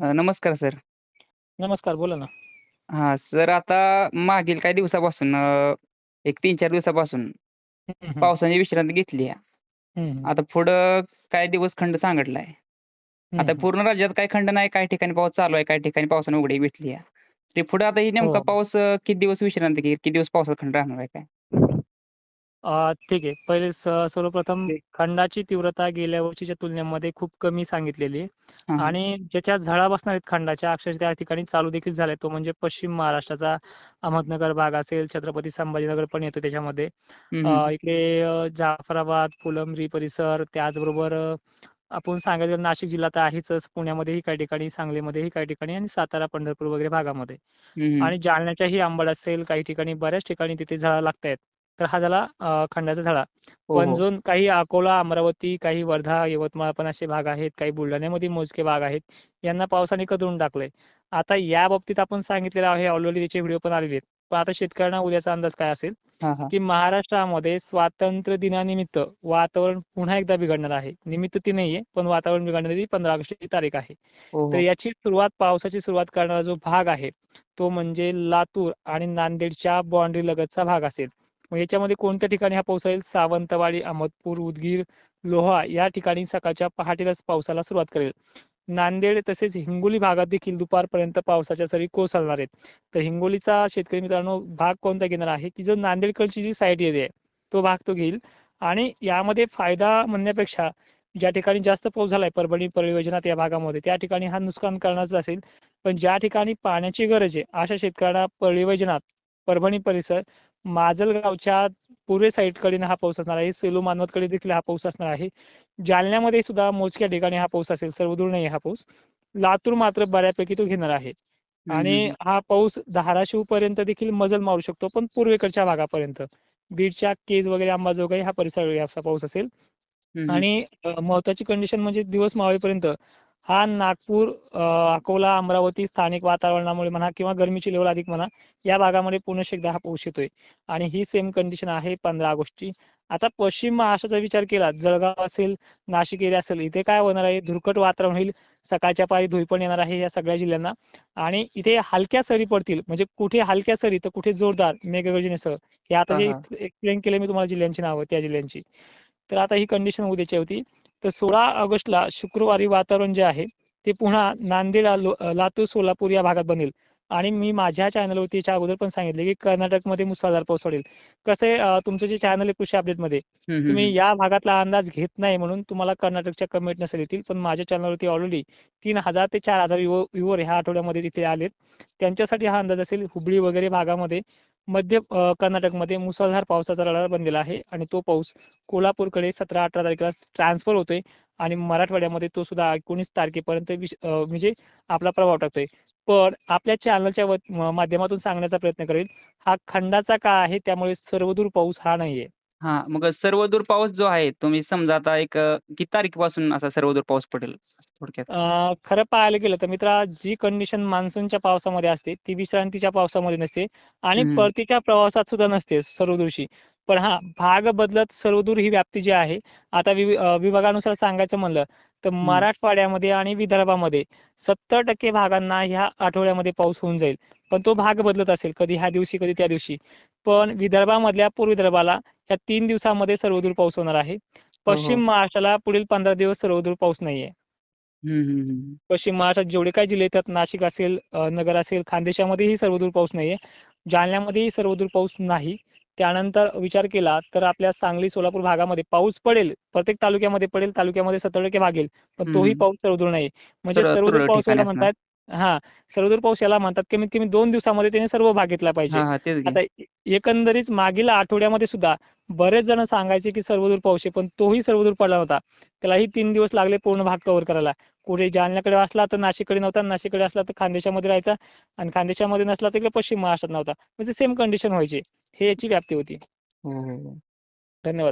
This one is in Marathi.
नमस्कार सर. नमस्कार, बोला ना. हां, सर आता मागील काही दिवसापासून अ, एक 3-4 दिवसापासून हं, हं. पावसाने विश्रांती घेतली आहे. आता पुढं काही दिवस खंड सांगितलाय. आता. पूर्ण राज्यात काही खंड नाही, काही ठिकाणी पाऊस चालू आहे, काही ठिकाणी पावसाने उघडीक भेटली आहे. ते पुढे आता ही नेमका हो. पाऊस अ, किती दिवस विश्रांती घेईल? किती दिवस पावसात खंड राहणार आहे काय? ठीक आहे. पहिले सर्वप्रथम खंडाची तीव्रता गेल्या वर्षीच्या तुलनेमध्ये खूप कमी सांगितलेली आहे. आणि ज्याच्या झळा बसणार आहेत खंडाच्या अक्षरशः त्या ठिकाणी चालू देखील झाल्या तो म्हणजे पश्चिम महाराष्ट्राचा अहमदनगर भाग असेल, छत्रपती संभाजीनगर पण येतो त्याच्यामध्ये. इकडे जाफराबाद, फुलंब्री परिसर त्याचबरोबर आपण सांगायचं नाशिक जिल्हा तर आहेच, पुण्यामध्येही काही ठिकाणी, सांगलीमध्येही काही ठिकाणी आणि सातारा, पंढरपूर वगैरे भागामध्ये. आणि जालन्याच्याही अंबड असेल, काही ठिकाणी बऱ्याच ठिकाणी तिथे झळा लागतायत. तर हा झाला खंडाचा झळा. हो, पण हो. जो काही अकोला, अमरावती, काही वर्धा, यवतमाळ पण असे भाग आहेत, काही बुलढाण्यामध्ये मोजके भाग आहेत, यांना पावसाने कचडून टाकलंय. आता या बाबतीत आपण सांगितलेलं आहे ऑलरेडी त्याचे व्हिडिओ पण आलेले आहेत. पण आता शेतकऱ्यांना उद्याचा अंदाज काय असेल. की महाराष्ट्रामध्ये स्वातंत्र्य दिनानिमित्त वातावरण पुन्हा एकदा बिघडणार आहे. निमित्त ती नाहीये, पण वातावरण बिघडणारी 15 ऑगस्टची तारीख आहे. हो, तर. याची सुरुवात पावसाची सुरुवात करणारा जो भाग आहे, तो म्हणजे लातूर आणि नांदेडच्या बाउंड्री लगतचा भाग असेल. मग याच्यामध्ये कोणत्या ठिकाणी हा पाऊस राहील? सावंतवाडी, अहमदपूर, उदगीर, लोहा या ठिकाणी सकाळच्या पहाटेलाच पावसाला सुरुवात करेल. नांदेड तसेच हिंगोली भागात देखील दुपारपर्यंत पावसाच्या सरी कोसळणार आहेत. तर हिंगोलीचा शेतकरी मित्रांनो भाग कोणता घेणार आहे, की जो नांदेडकडची जी साईड एरिया आहे, तो भाग तो घेईल आणि यामध्ये फायदा म्हणण्यापेक्षा ज्या ठिकाणी जास्त पाऊस झालाय परभणी, परियोजनात या भागामध्ये त्या ठिकाणी हा नुकसान करण्याचा असेल. पण ज्या ठिकाणी पाण्याची गरज आहे, अशा शेतकऱ्यांना परियोजनात परभणी परिसर, माजलगावच्या पूर्व साईडकडे हा पाऊस असणार आहे. सेलू मानवतकडे देखील हा पाऊस असणार आहे. जालन्यामध्ये सुद्धा मोजक्या ठिकाणी हा पाऊस असेल, सर्वदूर नाही हा पाऊस. लातूर मात्र बऱ्यापैकी तो घेणार आहे. आणि हं. पाऊस धाराशिवपर्यंत देखील मजल मारू शकतो, पण पूर्वेकडच्या भागापर्यंत. बीडच्या केज वगैरे अंबाजोगाई हा परिसर असा पाऊस असेल. आणि अ, महत्त्वाची कंडिशन म्हणजे दिवस मावळेपर्यंत हा नागपूर, अकोला, अमरावती स्थानिक वातावरणामुळे म्हणा किंवा गरमीची लेव्हल अधिक म्हणा, या भागामध्ये पुन्हा एकदा हा पाऊस येतोय. आणि ही सेम कंडिशन आहे 15 ऑगस्टची. आता पश्चिम महाराष्ट्राचा विचार केला, जळगाव असेल, नाशिक एरिया असेल, इथे काय होणार आहे? धुरकट वातावरण होईल. सकाळच्या पारी धुळी पण येणार आहे या सगळ्या जिल्ह्यांना आणि इथे हलक्या सरी पडतील. म्हणजे कुठे हलक्या सरी तर कुठे जोरदार मेघगर्जनेसह. हे आता जे. एक्सप्लेन केले मी तुम्हाला जिल्ह्यांची नावं त्या जिल्ह्यांची. तर आता ही कंडिशन उद्याची होती. तर 16 ऑगस्टला शुक्रवारी वातावरण जे आहे, ते पुन्हा नांदेड, लातूर, सोलापूर या भागात बनेल. आणि मी माझ्या चॅनलवरती याच्या अगोदर पण सांगितले, की कर्नाटकमध्ये मुसळधार पाऊस पडेल. कसं तुमचं जे चॅनल आहे कृषी अपडेटमध्ये, तुम्ही. या भागातला अंदाज घेत नाही म्हणून तुम्हाला कर्नाटकच्या कमेंट नसेल येतील. पण माझ्या चॅनलवरती ऑलरेडी 3000 ते 4000 व्ह्यू व्ह्यूवर ह्या आठवड्यामध्ये तिथे आलेत. त्यांच्यासाठी हा अंदाज असेल. हुबळी वगैरे भागामध्ये मध्य कर्नाटकमध्ये मुसळधार पावसाचा रडार बनलेला आहे आणि तो पाऊस कोल्हापूरकडे 17-18 तारखेला ट्रान्सफर होतोय आणि मराठवाड्यामध्ये तो सुद्धा 19 तारखेपर्यंत म्हणजे आपला प्रभाव टाकतोय. पण आपल्या चॅनलच्या माध्यमातून सांगण्याचा प्रयत्न करेल, हा खंडाचा काळ आहे, त्यामुळे सर्वदूर पाऊस हा नाहीये. हां, मग सर्वदूर पाऊस जो आहे, तुम्ही समजा आता एक अ, किती तारखेपासून असा सर्वदूर पाऊस पडेल थोडक्यात? अ, खरं पाहायला गेलं तर मित्रा जी कंडिशन मान्सूनच्या पावसामध्ये असते, ती विश्रांतीच्या पावसामध्ये नसते आणि हं. परतीच्या प्रवासात सुद्धा नसते सर्वदूरशी. पण हां, भाग बदलत सर्वदूर ही व्याप्ती जी आहे, आता वि अ, विभागानुसार सांगायचं म्हणलं, तर हं. मराठवाड्यामध्ये आणि विदर्भामध्ये 70% भागांना ह्या आठवड्यामध्ये पाऊस होऊन जाईल. पण तो भाग बदलत असेल, कधी ह्या दिवशी, कधी त्या दिवशी. पण विदर्भामधल्या पूर्व विदर्भाला या 3 दिवसामध्ये सर्वदूर पाऊस होणार आहे. हो, पश्चिम हो. महाराष्ट्राला पुढील 15 दिवस सर्वदूर पाऊस नाहीये. पश्चिम महाराष्ट्रात जेवढे काही जिल्हे येतात, नाशिक असेल, नगर असेल, खानदेशामध्येही सर्वदूर पाऊस नाहीये. जालन्यामध्येही सर्वदूर पाऊस नाही. त्यानंतर विचार केला तर आपल्या सांगली, सोलापूर भागामध्ये पाऊस पडेल. प्रत्येक तालुक्यामध्ये पडेल. तालुक्यामध्ये 70% भागेल. पण तोही. पाऊस सर्वदूर नाही. म्हणजे सर्वदूर पाऊस. म्हणतात हां, सर्वदूर पाऊस याला म्हणतात कमीत कमी 2 दिवसामध्ये त्याने सर्व भाग घेतला पाहिजे. आता एकंदरीत मागील आठवड्यामध्ये सुद्धा बरेच जण सांगायचे, की सर्वदूर पाऊस आहे, पण तोही सर्वदूर पडला नव्हता. त्यालाही 3 दिवस लागले पूर्ण भाग कव्हर करायला. कुठे जालन्याकडे असला तर नाशिककडे नव्हता, नाशिककडे असला तर खानदेशामध्ये राहायचा आणि खानदेशामध्ये नसला तर इकडे पश्चिम महाराष्ट्रात नव्हता. म्हणजे सेम कंडिशन व्हायची. हे याची व्याप्ती होती. धन्यवाद.